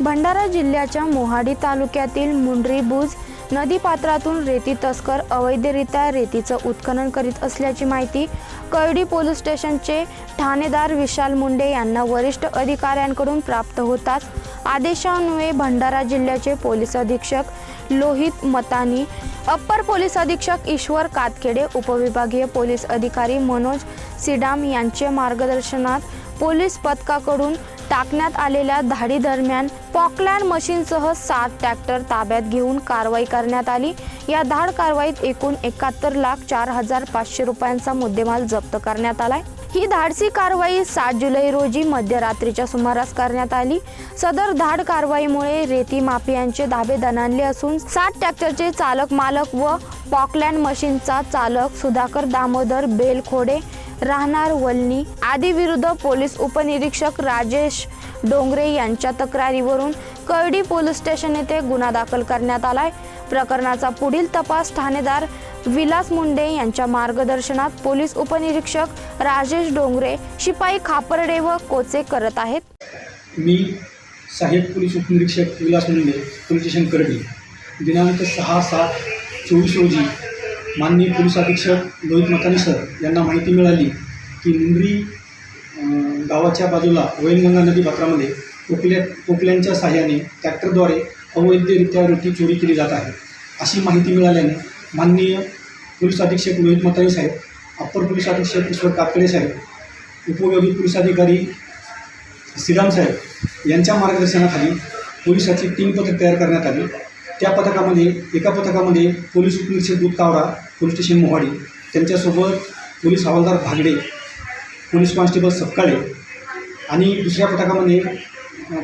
भंडारा जिल्ह्याच्या मोहाडी तालुक्यातील मुंडरी बुज नदीपात्रातून रेती तस्कर अवैधरित्या रेतीचं उत्खनन करीत असल्याची माहिती कळडी पोलीस स्टेशनचे ठाणेदार विशाल मुंडे यांना वरिष्ठ अधिकाऱ्यांकडून प्राप्त होताच आदेशान्वये भंडारा जिल्ह्याचे पोलीस अधीक्षक लोहित मतानी अप्पर पोलीस अधीक्षक ईश्वर कातखेडे उपविभागीय पोलीस अधिकारी मनोज सिडाम यांच्या मार्गदर्शनात पोलीस पथकाकडून टाकण्यात आलेल्या धाडी दरम्यान पॉकलँड मशीनसह सात ट्रॅक्टर ताब्यात घेऊन कारवाई करण्यात आली. या धाड कारवाईत एकूण एकाहत्तर लाख चार हजार पाचशे रुपयांचा मुद्देमाल जप्त करण्यात आलाय. ही धाडसी कारवाई सात जुलै रोजी मध्यरात्रीच्या सुमारास करण्यात आली. सदर धाड कारवाईमुळे रेती माफियांचे धाबे दणाणले असून सात ट्रॅक्टरचे चालक मालक व पॉकलँड मशीनचा चालक सुधाकर दामोदर बेलखोडे राहणार वलनी आदी विरुद्ध पोलीस उपनिरीक्षक राजेश डोंगरे यांच्या तक्रारीवरून कळडी पोलीस स्टेशन येथे गुन्हा दाखल करण्यात आलाय. प्रकरणाचा पुढील तपास ठाणेदार विलास मुंडे यांच्या मार्गदर्शनात पोलीस उपनिरीक्षक राजेश डोंगरे शिपाई खापर्डे व कोचे करत आहेत. मी सहाय्यक पोलीस उपनिरीक्षक विलास मुंडे पोलीस स्टेशन करडी. दिनांक सहा सात चोवीस रोजी माननीय पोलीस अधीक्षक लोहित मतानी सर यांना माहिती मिळाली की मुंबरी गावाच्या बाजूला वैनगंगा नदी पात्रामध्ये पोकल्या पोकल्यांच्या साह्याने ट्रॅक्टरद्वारे अवैधरित्या रोटी चोरी केली जात आहे. अशी माहिती मिळाल्याने माननीय पोलीस अधीक्षक लोहित मतानी साहेब अप्पर पोलीस अधीक्षक ईश्वर कातकडे साहेब उपविभागीय पोलीस अधिकारी श्रीराम साहेब यांच्या मार्गदर्शनाखाली पोलिसाची तीन पथक तयार करण्यात आली. त्या पथकामध्ये एका पथकामध्ये पोलीस उपनिरीक्षक दूध कावडा पोलीस स्टेशन मोहाडी त्यांच्यासोबत पोलीस हवालदार भागडे पोलीस कॉन्स्टेबल सपकाळे आणि दुसऱ्या पथकामध्ये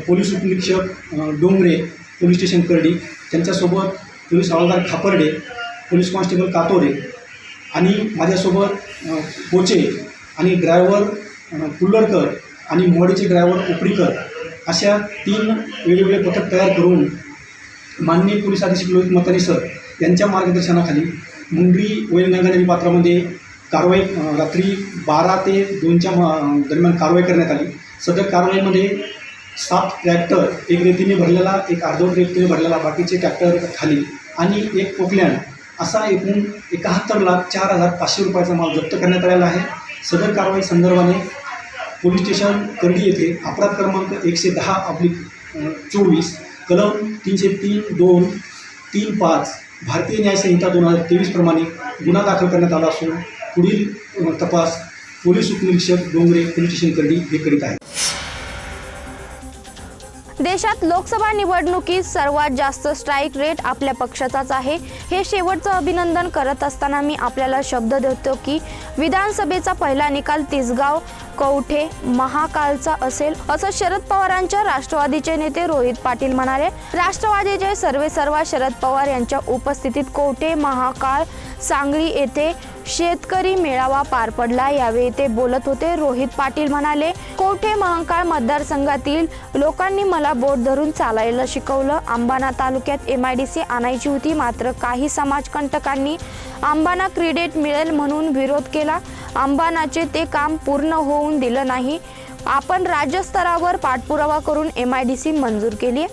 पोलीस उपनिरीक्षक डोंगरे पोलीस स्टेशन करडी त्यांच्यासोबत पोलीस हवालदार खापर्डे पोलीस कॉन्स्टेबल कातोरे आणि माझ्यासोबत पोचे कोचे आणि ड्रायव्हर कुल्लरकर आणि मोहाडीचे ड्रायव्हर उपरीकर अशा तीन वेगवेगळे पथक तयार करून माननीय पोलीस अधीक्षक लोहित मतानी सर यांच्या मार्गदर्शनाखाली मुंडरी वैनगंगा पात्रामध्ये कारवाई रात्री बारा ते दोनच्या दरम्यान कारवाई करण्यात आली. सदर कारवाईमध्ये सात ट्रॅक्टर एक रेतीने भरलेला एक अर्धवट रेतीने भरलेला बाकीचे ट्रॅक्टर खाली आणि एक पोकलँड असा एकूण एकाहत्तर लाख चार हजार पाचशे रुपयाचा माल जप्त करण्यात आलेला आहे. सदर कारवाई संदर्भाने पोलीस स्टेशन करडी येथे अपराध क्रमांक एकशे दहा अब्लिक चोवीस कलम तीनशे तीन दोन तीन पाच भारतीय न्यायसंहिता दोन हजार तेवीसप्रमाणे गुन्हा दाखल करण्यात आला असून पुढील तपास पोलीस उपनिरीक्षक डोंगरे पोलीस स्टेशन करडी हे करीत आहेत. देशात लोकसभा निवडणुकीत सर्वात जास्त स्ट्राईक रेट आपल्या पक्षाचाच आहे. हे शेवटचं अभिनंदन करत असताना मी आपल्याला शब्द देतो की विधानसभेचा पहिला निकाल तिसगाव कवठे महाकालचा असेल असं शरद पवारांच्या राष्ट्रवादीचे नेते रोहित पाटील म्हणाले. राष्ट्रवादीचे सर्वे सर्वा शरद पवार यांच्या उपस्थितीत कवठे महाकाळ सांगली येथे शेतकरी मेळावा पार पडला. यावेळी ते बोलत होते रोहित पाटील म्हणाले कोठे महाकाळ मतदारसंघातील लोकांनी मला बोट धरून चालायला शिकवलं. अंबाना तालुक्यात एम आय डी सी आणायची होती मात्र काही समाजकंटकांनी अंबाना क्रेडिट मिळेल म्हणून विरोध केला. अंबानाचे ते काम पूर्ण होऊन दिलं नाही. आपण राज्यस्तरावर पाठपुरावा करून एम आय डी सी मंजूर केली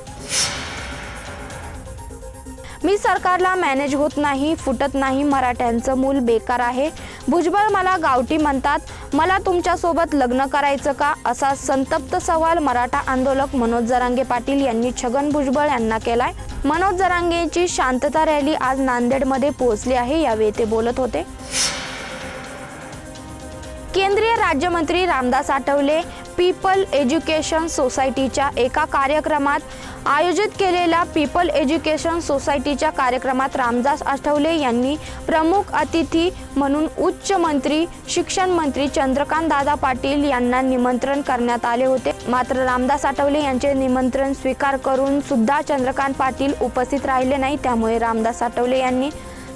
मी सरकारला मॅनेज होत नाही फुटत नाही मराठ्यांचं मूल बेकार आहे. भुजबळ मला गावठी म्हणतात मला तुमच्यासोबत लग्न करायचं का? असा संतप्त सवाल मराठा आंदोलक मनोज जरांगे पाटील यांनी छगन भुजबळ यांना केलाय. मनोज जरांगेची शांतता रॅली आज नांदेडमध्ये पोहोचली आहे यावेळी ते बोलत होते. केंद्रीय राज्यमंत्री रामदास आठवले पीपल एज्युकेशन सोसायटीच्या एका कार्यक्रमात आयोजित केलेल्या पीपल एज्युकेशन सोसायटीच्या कार्यक्रमात रामदास आठवले यांनी प्रमुख अतिथी म्हणून उच्च मंत्री शिक्षण मंत्री चंद्रकांत दादा पाटील यांना निमंत्रण करण्यात आले होते. मात्र रामदास आठवले यांचे निमंत्रण स्वीकार करून सुद्धा चंद्रकांत पाटील उपस्थित राहिले नाही. त्यामुळे रामदास आठवले यांनी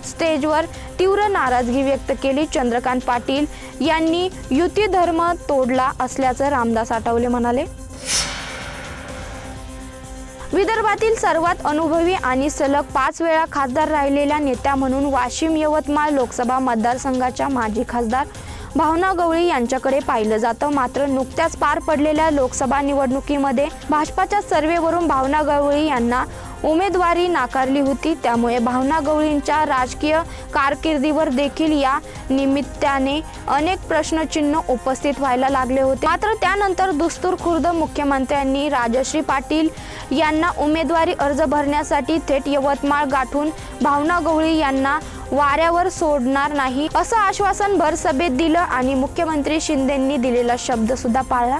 स्टेजवर तीव्र नाराजगी व्यक्त केली. चंद्रकांत पाटील यांनी युती धर्म तोडला असल्याचं रामदास आठवले म्हणाले. विदर्भातील सर्वात अनुभवी आणि सलग पाच वेळा खासदार राहिलेल्या नेत्या म्हणून वाशिम यवतमाळ लोकसभा मतदारसंघाच्या माजी खासदार भावना गवळी यांच्याकडे पाहिलं जातं. मात्र नुकत्याच पार पडलेल्या लोकसभा निवडणुकीमध्ये भाजपाच्या सर्वेवरून भावना गवळी यांना उमेदवारी नाकारली होती. त्यामुळे भावना गवळींच्या राजकीय कारकिर्दीवर देखील या निमित्ताने अनेक प्रश्नचिन्ह उपस्थित व्हायला लागले होते. मात्र त्यानंतर दुस्तूर खुर्द मुख्यमंत्र्यांनी राजश्री पाटील यांना उमेदवारी अर्ज भरण्यासाठी थेट यवतमाळ गाठून भावना गवळी यांना वाऱ्यावर सोडणार नाही असं आश्वासन भर सभेत दिलं आणि मुख्यमंत्री शिंदेंनी दिलेला शब्द सुद्धा पाळला.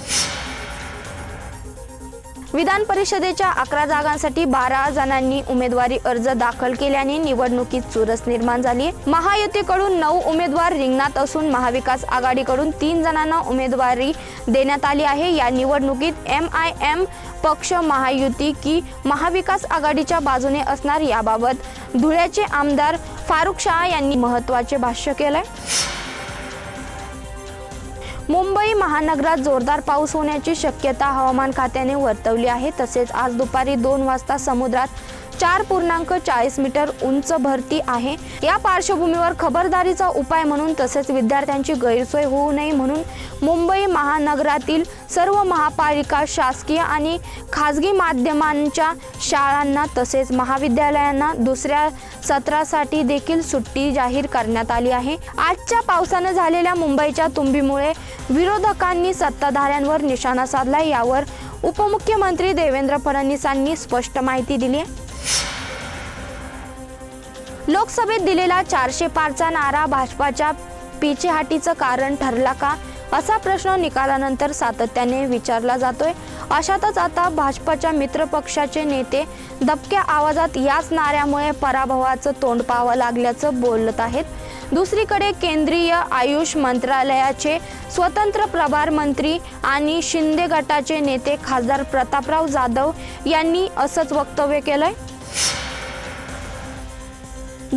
विधान परिषदेच्या अकरा जागांसाठी बारा जणांनी उमेदवारी अर्ज दाखल केल्याने निवडणुकीत चुरस निर्माण झाली. महायुतीकडून नऊ उमेदवार रिंगणात असून महाविकास आघाडीकडून तीन जणांना उमेदवारी देण्यात आली आहे. या निवडणुकीत एम आय एम पक्ष महायुती की महाविकास आघाडीच्या बाजूने असणार याबाबत धुळ्याचे आमदार फारुख शहा यांनी महत्त्वाचे भाष्य केलंय. मुंबई महानगरात जोरदार पाऊस होण्याची शक्यता हवामान खात्याने वर्तवली आहे. तसेच आज दुपारी दोन वाजता समुद्रात चार पूर्णांक चाळीस मीटर उंच भरती आहे. या पार्श्वभूमीवर खबरदारीचा उपाय म्हणून तसेच विद्यार्थ्यांची गैरसोय होऊ नये म्हणून मुंबई महानगरातील सर्व महापालिका शासकीय आणि खाजगी माध्यमांच्या शाळांना तसेच महाविद्यालयांना दुसऱ्या सत्रासाठी देखील सुट्टी जाहीर करण्यात आली आहे. आजच्या पावसानं झालेल्या मुंबईच्या तुंबीमुळे विरोधकांनी सत्ताधाऱ्यांवर निशाणा साधला यावर उपमुख्यमंत्री देवेंद्र फडणवीसांनी स्पष्ट माहिती दिली आहे. लोकसभेत दिलेला चारशे पारचा नारा भाजपाच्या पिछेहाटीचं कारण ठरला का? असा प्रश्न निकालानंतर सातत्याने विचारला जातोय. अशातच आता भाजपाच्या मित्रपक्षाचे नेते दबक्या आवाजात याच नाऱ्यामुळे पराभवाचं तोंड पाहावं लागल्याचं बोलत आहेत. दुसरीकडे केंद्रीय आयुष मंत्रालयाचे स्वतंत्र प्रभार मंत्री आणि शिंदे गटाचे नेते खासदार प्रतापराव जाधव यांनी असंच वक्तव्य केलंय.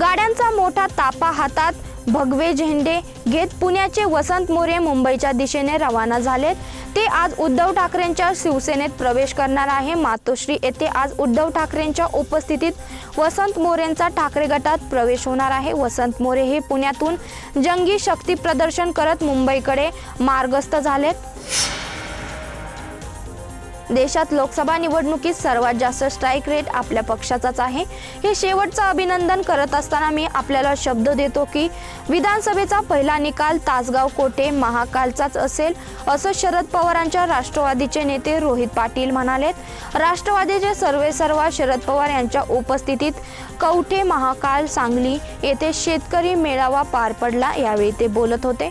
गाड्यांचा मोठा तापा हातात. भगवे झेंडे घेत पुण्याचे वसंत मोरे मुंबईच्या दिशेने रवाना झालेत. ते आज उद्धव ठाकरेंच्या शिवसेनेत प्रवेश करणार आहे. मातोश्री येथे आज उद्धव ठाकरेंच्या उपस्थितीत वसंत मोरेंचा ठाकरे गटात प्रवेश होणार आहे. वसंत मोरे हे पुण्यातून जंगी शक्ती प्रदर्शन करत मुंबईकडे मार्गस्थ झालेत. देशात लोकसभा निवडणुकीत सर्वात जास्त स्ट्राईक रेट आपल्या पक्षाचाच आहे. हे शेवटचं अभिनंदन करत असताना मी आपल्याला शब्द देतो की विधानसभेचा पहिला निकाल तासगाव कोटे महाकालचाच असेल असं शरद पवारांच्या राष्ट्रवादीचे नेते रोहित पाटील म्हणालेत. राष्ट्रवादीचे सर्वे सर्व शरद पवार यांच्या उपस्थितीत कवठे महाकाल सांगली येथे शेतकरी मेळावा पार पडला यावेळी ते बोलत होते.